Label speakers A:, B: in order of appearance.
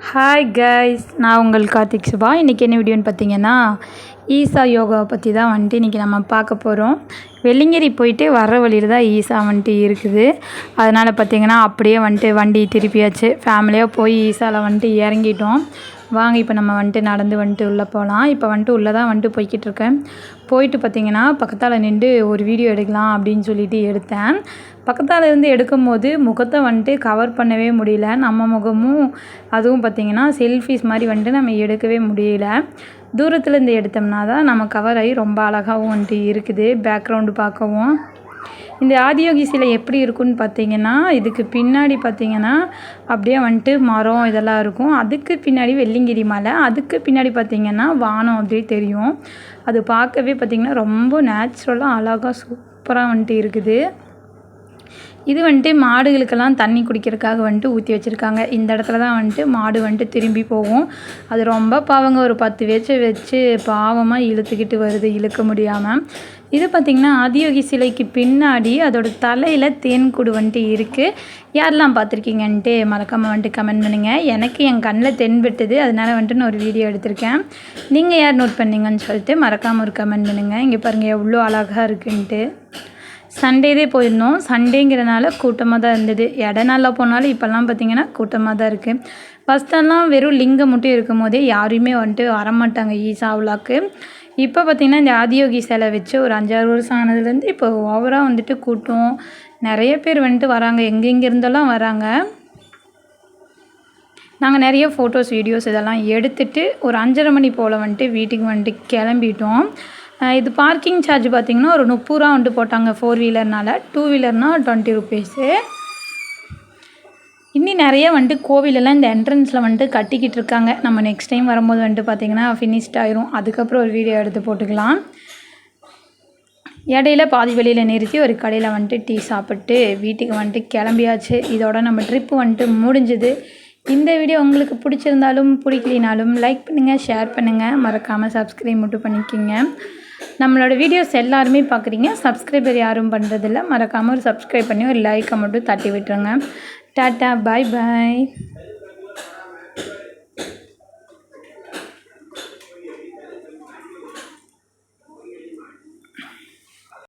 A: Hi guys நான் உங்கள் கார்த்திக் சுபா. இன்றைக்கி என்ன வீடியோன்னு பார்த்தீங்கன்னா ஈசா யோகாவை பற்றி தான் வந்துட்டு இன்றைக்கி நம்ம பார்க்க போகிறோம் வெள்ளிங்கிரி போயிட்டு வர வழியில் தான் ஈசா வந்துட்டு இருக்குது. அதனால் பார்த்திங்கன்னா அப்படியே வந்துட்டு வண்டி திருப்பியாச்சு. ஃபேமிலியாக போய் ஈசாவில் வந்துட்டு இறங்கிட்டோம். வாங்க இப்போ நம்ம வந்துட்டு நடந்து வந்துட்டு உள்ளே போகலாம் இப்போ வந்துட்டு உள்ளே தான் வந்துட்டு போய்கிட்டு இருக்கேன். போயிட்டு பார்த்தீங்கன்னா பக்கத்தால் நின்று ஒரு வீடியோ எடுக்கலாம் அப்படின்னு சொல்லிட்டு எடுத்தேன். பக்கத்தால் இருந்து எடுக்கும் போது முகத்தை வந்துட்டு கவர் பண்ணவே முடியல. நம்ம முகமும் அதுவும் பார்த்திங்கன்னா செல்ஃபிஸ் மாதிரி வந்துட்டு நம்ம எடுக்கவே முடியல. தூரத்துலேருந்து எடுத்தோம்னா தான் நம்ம கவர் ஆகி ரொம்ப அழகாகவும் வந்துட்டு இருக்குது. பேக்ரவுண்டு பார்க்கவும். இந்த ஆதியோகி சிலை எப்படி இருக்குன்னு பார்த்தீங்கன்னா இதுக்கு பின்னாடி பார்த்தீங்கன்னா அப்படியே வந்துட்டு மரம் இதெல்லாம் இருக்கும். அதுக்கு பின்னாடி வெள்ளிங்கிரி மலை அதுக்கு பின்னாடி பார்த்தீங்கன்னா வானம் அப்படியே தெரியும். அது பார்க்கவே பார்த்திங்கன்னா ரொம்ப நேச்சுரலாக அழகாக சூப்பராக வந்துட்டு இருக்குது. இது வந்துட்டு மாடுகளுக்கெல்லாம் தண்ணி குடிக்கிறதுக்காக வந்துட்டு ஊற்றி வச்சுருக்காங்க. இந்த இடத்துல தான் வந்துட்டு மாடு வந்துட்டு திரும்பி போகும். அது ரொம்ப பாவங்க ஒரு பத்து வச்சு வச்சு பாவமாக இழுத்துக்கிட்டு வருது இழுக்க முடியாமல் இது பார்த்திங்கன்னா ஆதியோகி சிலைக்கு பின்னாடி அதோட தலையில் தேன்கூடு வந்துட்டு இருக்குது யாரெல்லாம் பார்த்துருக்கீங்கன்ட்டு மறக்காமல் வந்துட்டு கமெண்ட் பண்ணுங்கள் எனக்கு என் கண்ணில் தென்பட்டுது அதனால் வந்துட்டு நான் ஒரு வீடியோ எடுத்திருக்கேன். நீங்கள் யார் நோட் பண்ணீங்கன்னு சொல்லிட்டு மறக்காமல் ஒரு கமெண்ட் பண்ணுங்கள் இங்கே பாருங்கள் எவ்வளோ அழகாக இருக்குன்ட்டு. சண்டேதே போயிருந்தோம். சண்டேங்கிறனால கூட்டமாக தான் இருந்தது. இட நாளில் போனாலும் இப்போல்லாம் பார்த்திங்கன்னா கூட்டமாக தான் இருக்குது ஃபஸ்ட்டெல்லாம் வெறும் லிங்கம் மட்டும் இருக்கும் போதே யாரையுமே வந்துட்டு வரமாட்டாங்க ஈசா விழாக்கு இப்போ பார்த்திங்கன்னா இந்த ஆதியோகி சிலை வச்சு ஒரு அஞ்சாறு வருஷம் ஆனதுலேருந்து இப்போ ஓவராக வந்துட்டு கூட்டம். நிறைய பேர் வந்துட்டு வராங்க. எங்கெங்கே இருந்தெல்லாம் வராங்க. நாங்கள் நிறைய ஃபோட்டோஸ் வீடியோஸ் இதெல்லாம் எடுத்துகிட்டு ஒரு அஞ்சரை மணி போல் வந்துட்டு வீட்டுக்கு வந்துட்டு கிளம்பிட்டோம். இது பார்க்கிங் சார்ஜ் பார்த்திங்கன்னா ஒரு முப்பது ரூபா வந்துட்டு போட்டாங்க ஃபோர் வீலர்னால் டூ வீலர்னால் டுவெண்ட்டி ருபீஸு இன்னி நிறைய வந்துட்டு கோவிலெல்லாம் இந்த என்ட்ரன்ஸில் வந்துட்டு கட்டிக்கிட்டு இருக்காங்க. நம்ம நெக்ஸ்ட் டைம் வரும்போது வந்துட்டு பார்த்திங்கன்னா ஃபினிஷ்ட் ஆயிரும். அதுக்கப்புறம் ஒரு வீடியோ எடுத்து போட்டுக்கலாம். இடையில பாதி வெளியில் நிறுத்தி ஒரு கடையில் வந்துட்டு டீ சாப்பிட்டு வீட்டுக்கு வந்துட்டு கிளம்பியாச்சு. இதோட நம்ம ட்ரிப்பு வந்துட்டு முடிஞ்சுது. இந்த வீடியோ உங்களுக்கு பிடிச்சிருந்தாலும் பிடிக்கலினாலும் லைக் பண்ணுங்கள் ஷேர் பண்ணுங்கள் மறக்காமல் சப்ஸ்கிரைப் மட்டும் பண்ணிக்கிங்க. நம்மளோட வீடியோஸ் எல்லாருமே பார்க்குறீங்க சப்ஸ்கிரைபர் யாரும் பண்ணுறதில்ல மறக்காமல் ஒரு சப்ஸ்கிரைப் பண்ணி ஒரு லைக்கை மட்டும் தட்டி விட்டுருங்க. டாட்டா பாய் பாய்